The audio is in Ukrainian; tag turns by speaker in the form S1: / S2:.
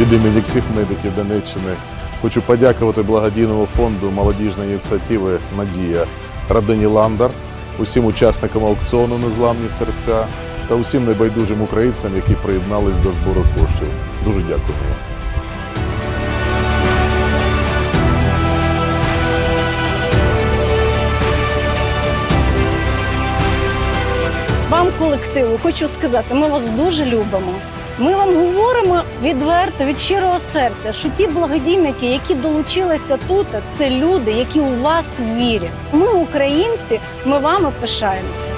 S1: від імені всіх медиків Донеччини хочу подякувати благодійному фонду молодіжної ініціативи Надія родині Ландар, усім учасникам аукціону Незламні серця та усім небайдужим українцям, які приєднались до збору коштів. Дуже дякую. вам.
S2: Вам, колективу, хочу сказати, ми вас дуже любимо. Ми вам говоримо відверто від щирого серця, що ті благодійники, які долучилися тут, це люди, які у вас вірять. Ми, українці, ми вами пишаємося.